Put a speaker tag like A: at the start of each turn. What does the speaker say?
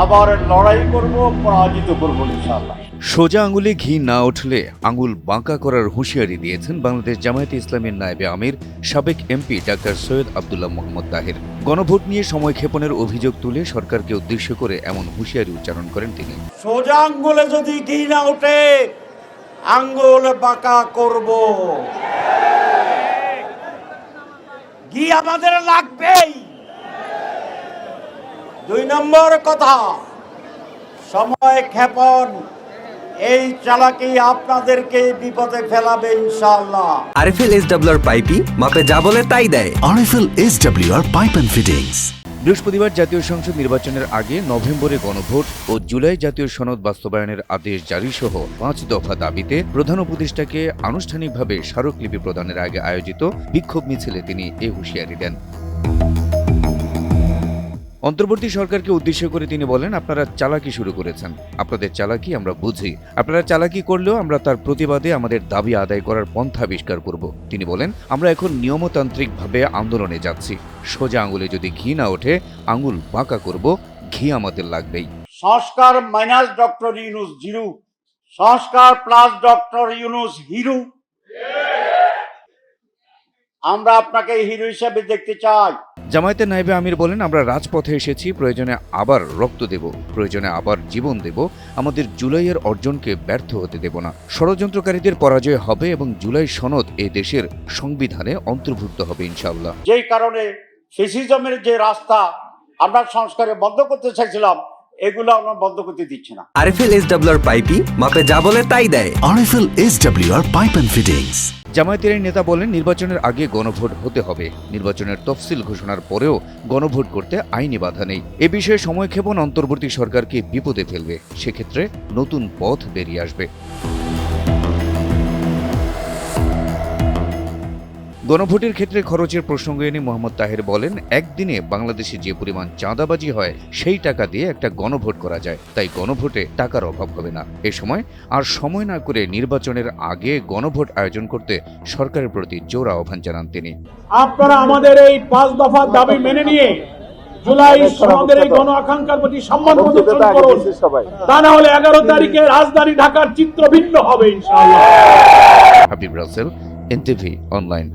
A: আবার লড়াই করব পরাজিত করব ইনশাআল্লাহ।
B: সোজা আঙুলে ঘি না উঠলে আঙুল বাঁকা করার হুঁশিয়ারি দিয়েছেন বাংলাদেশ জামায়াতে ইসলামের নায়েবে আমির সাবেক এমপি ডাক্তার সৈয়দ আবদুল্লাহ মোহাম্মদ তাহের। গণভোট নিয়ে সময় ক্ষেপণের অভিযোগ তুলে সরকারকে উদ্দেশ্য করে এমন হুঁশিয়ারি উচ্চারণ করেন তিনি।
A: সোজা আঙ্গুলে যদি ঘি না ওঠে আঙ্গুল বাঁকা করব। ঘি আমাদের লাগবেই। দুই নম্বর কথা সময় ক্ষেপণ। এই চালাকি আপনাদেরকে বিপদে ফেলাবে ইনশাআল্লাহ।
C: আরএফএল এস ডাব্লিউর পাইপি মাপে যা বলে তাই দেয়।
D: RFL SWR pipe and Fittings.
B: বৃহস্পতিবার জাতীয় সংসদ নির্বাচনের আগে নভেম্বরে গণভোট ও জুলাই জাতীয় সনদ বাস্তবায়নের আদেশ জারি সহ পাঁচ দফা দাবিতে প্রধান উপদেষ্টাকে আনুষ্ঠানিকভাবে স্মারকলিপি প্রদানের আগে আয়োজিত বিক্ষোভ মিছিলে তিনি এ হুঁশিয়ারি দেন। অন্তর্বর্তী সরকারকে উদ্দেশ্য করে তিনি বলেন, আপনারা চালাকি শুরু করেছেন। আপনাদের চালাকি আমরা বুঝি। আপনারা চালাকি করলেও আমরা তার প্রতিবাদে আমাদের দাবি আদায় করার পন্থা আবিষ্কার করব। তিনি বলেন, আমরা এখন নিয়মতান্ত্রিকভাবে আন্দোলনে যাচ্ছি। সোজা আঙুলে যদি ঘি না ওঠে, আঙুল বাঁকা করব, ঘি আমাদের লাগবেই।
A: সংস্কার মাইনাস ডক্টর ইউনুস জিরু। সংস্কার প্লাস ডক্টর ইউনুস হিরু। আমরা আপনাকে হিরো হিসেবে দেখতে চাই।
B: জামায়াতের নাইবে আমির বলেন আমরা রাজপথে এসেছি প্রয়োজনে আবার রক্ত দেব প্রয়োজনে আবার জীবন দেব। আমাদের জুলাইয়ের অর্জনকে ব্যর্থ হতে দেব না। ষড়যন্ত্রকারীদের পরাজয় হবে এবং জুলাই সনদ এ দেশের সংবিধানে অন্তর্ভুক্ত হবে ইনশাআল্লাহ।
A: যেই কারণে ফেসিজমের যে রাস্তা আমরা সংস্কারে বন্ধ করতে চাইছিলাম এগুলো আমরা বন্ধ করতে দিচ্ছি না।
C: আরএফএল এস ডাব্লিউর পাইপি মাপে যা বলে তাই দেয়।
D: RFL SWR Pipe and Fittings.
B: জামায়াতের এই নেতা বলেন, নির্বাচনের আগে গণভোট হতে হবে। নির্বাচনের তফসিল ঘোষণার পরেও গণভোট করতে আইনি বাধা নেই। এ বিষয়ে সময়ক্ষেপণ অন্তর্বর্তী সরকারকে বিপদে ফেলবে। সেক্ষেত্রে নতুন পথ বেরিয়ে আসবে। গণভোটের ক্ষেত্রে খরচের প্রসঙ্গ এনে মোহাম্মদ তাহের বলেন একদিনে বাংলাদেশে যে পরিমাণ চাঁদাবাজি হয় সেই টাকা দিয়ে একটা গণভোট করা যায়। তাই গণভোটে টাকার অভাব হবে না। এ সময় আর সময় না করে নির্বাচনের আগে গণভোট আয়োজন করতে সরকারের প্রতি জোর আহ্বান জানান তিনি।
E: আপনারা আমাদের এই পাঁচ দফার দাবি মেনে নিয়ে জুলাই সনদের এই গণ আকাঙ্ক্ষার প্রতি সম্মান প্রদর্শন করুন। তা না হলে এগারো তারিখে রাজধানী ঢাকার চিত্র ভিন্ন হবে ইনশাআল্লাহ।
B: Habib Rasel NTV online.